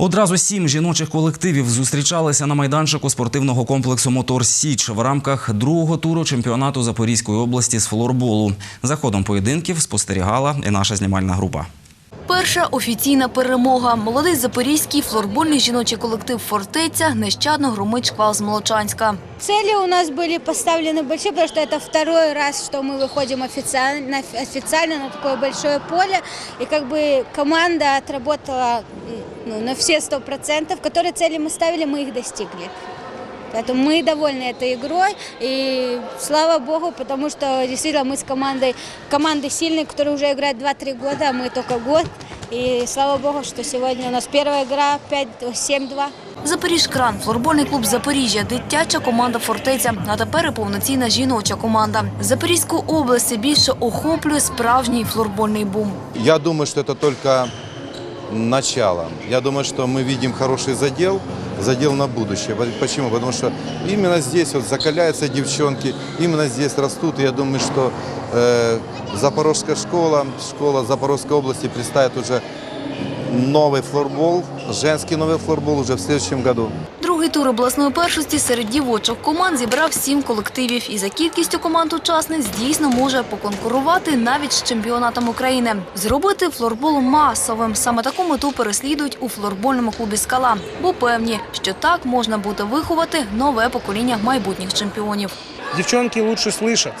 Одразу сім жіночих колективів зустрічалися на майданчику спортивного комплексу Мотор Січ в рамках другого туру чемпіонату Запорізької області з флорболу. За ходом поєдинків спостерігала і наша знімальна група. Перша офіційна перемога. Молодий запорізький флорбольний жіночий колектив «Фортеця» нещадно громить шквал з Молочанська. Цели у нас были поставлены большие, потому что это второй раз, что мы выходим официально, официально на такое большое поле. И как бы команда отработала ну, на все сто процентов. Которые цели мы ставили, мы их достигли. Поэтому мы довольны этой игрой. И слава богу, потому что действительно мы с командой, командой сильной, которая уже играет 2-3 года, а мы только год. И слава богу, что сегодня у нас первая игра 5 7-2. Запоріжкран, флорбольний клуб Запоріжжя, дитяча команда «Фортеця», а тепер і повноцінна жіноча команда. Запорізьку область все більше охоплює справжній флорбольний бум. Я думаю, что это только начало. Я думаю, что мы видим хороший задел, задел на будущее. Почему? Потому что именно здесь вот закаляются девчонки, именно здесь растут. И я думаю, что э, Запорожская школа, школа Запорожской области представит уже новый флорбол, женский новый флорбол уже в следующем году. Другий тур обласної першості серед дівочих команд зібрав сім колективів. І за кількістю команд учасниць дійсно може поконкурувати навіть з чемпіонатом України. Зробити флорбол масовим. Саме таку мету переслідують у флорбольному клубі «Скала». Бо певні, що так можна буде виховати нове покоління майбутніх чемпіонів. девчонки лучше слышат.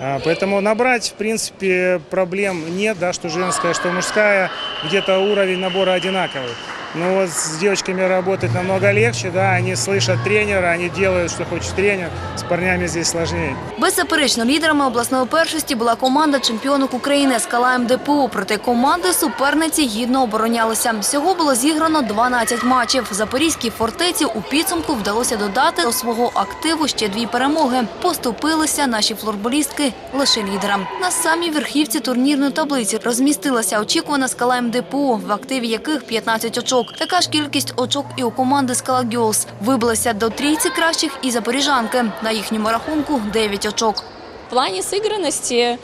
А, Поэтому набрать, в принципе, проблем нет, да, что женская, что мужская, где-то уровень набора одинаковый. Вот с девочками работать намного легче, да, они слышат тренера, они делают, что хочет тренер, с парнями здесь сложнее. Беззаперечно лідерами обласної першості була команда чемпіонок України «Скала МДПУ». Проте команди суперниці гідно оборонялися. Всього було зіграно 12 матчів. Запорізькій фортеці у підсумку вдалося додати до свого активу ще дві перемоги. Поступилися наші флорболістки лише лідерам. На самій верхівці турнірної таблиці розмістилася очікувана «Скала МДПУ», в активі яких 15 очок Така ж кількість очок і у команди «Скала Гьолс». Вибилися до трійці кращих і запоріжанки. На їхньому рахунку 9 очок. В плане сыгранности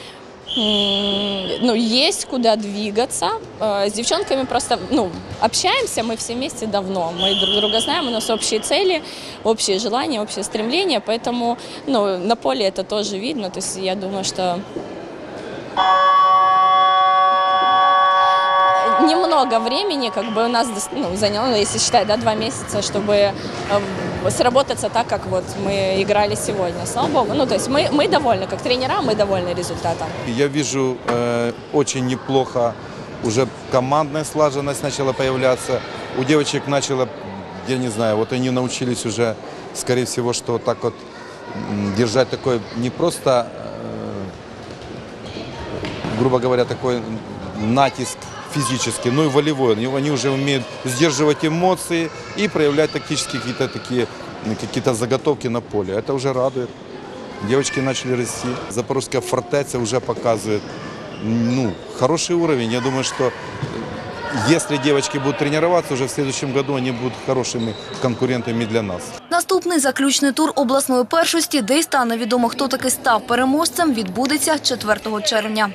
м, ну, есть куда двигаться. Э, С девчонками просто ну, общаемся мы все вместе давно. Мы друг друга знаем, у нас общие цели, общие желания, общие стремления. Поэтому ну, на поле это тоже видно. То есть я думаю, что немного времени как бы у нас ну, заняло, если считать, да, два месяца, чтобы э, сработаться так, как вот мы играли сегодня. Слава богу. Ну, то есть мы, мы довольны, как тренера, мы довольны результатом. Я вижу э, очень неплохо, уже командная слаженность начала появляться. У девочек начало, я не знаю, вот они научились уже, скорее всего, что так вот держать такой не просто, э, грубо говоря, такой натиск физический, но и волевой. Они, они уже умеют сдерживать эмоции и проявлять тактические какие-то такие м, какие-то заготовки на поле. Это уже радует. Девочки начали расти. Запорожская фортеця уже показывает ну, хороший уровень. Я думаю, что если девочки будут тренироваться, уже в следующем году они будут хорошими конкурентами для нас. Наступний заключний тур обласної першості, де й стане відомо, хто таки став переможцем, відбудеться 4 червня.